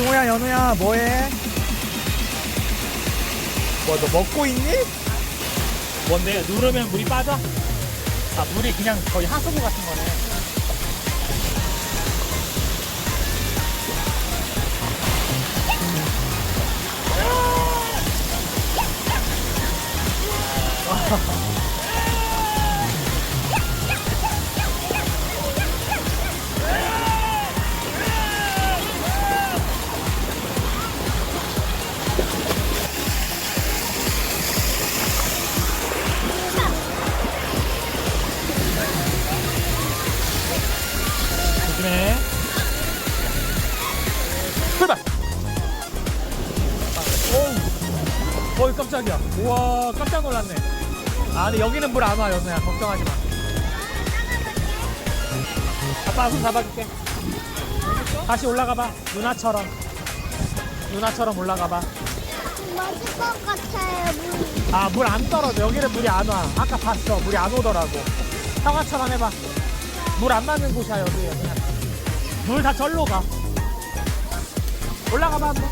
승호야 연우야 뭐해? 뭐 너 먹고 있니? 뭔데? 누르면 물이 빠져? 아, 물이 그냥 거의 하수구 같은 거네. 깜짝이야. 우와, 깜짝 놀랐네. 아, 근데 여기는 물 안 와, 연우야. 걱정하지 마. 아빠 손 잡아줄게. 다시 올라가봐. 누나처럼. 누나처럼 올라가봐. 맞을 것 같아요. 물. 아, 물 안 떨어져. 여기는 물이 안 와. 아까 봤어. 물이 안 오더라고. 형아처럼 해봐. 물 안 맞는 곳이야, 여기. 물 다 절로 가. 올라가봐, 한번.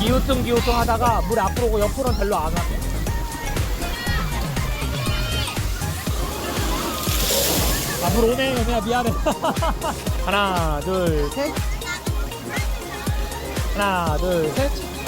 기우뚱 기우뚱 하다가 물 앞으로 오고 옆으로는 별로 안 와. 아, 물 오네. 그냥 미안해. 하나, 둘, 셋. 하나, 둘, 셋.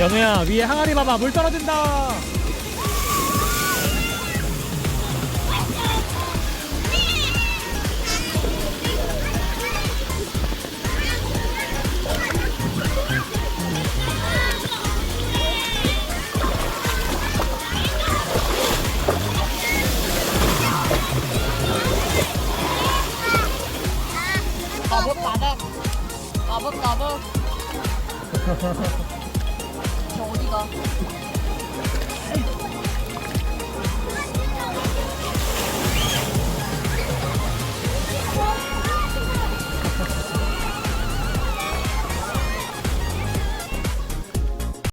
연우야, 위에 항아리 봐봐. 물 떨어진다. 나봇 나봇 나봇 나봇 저 어디가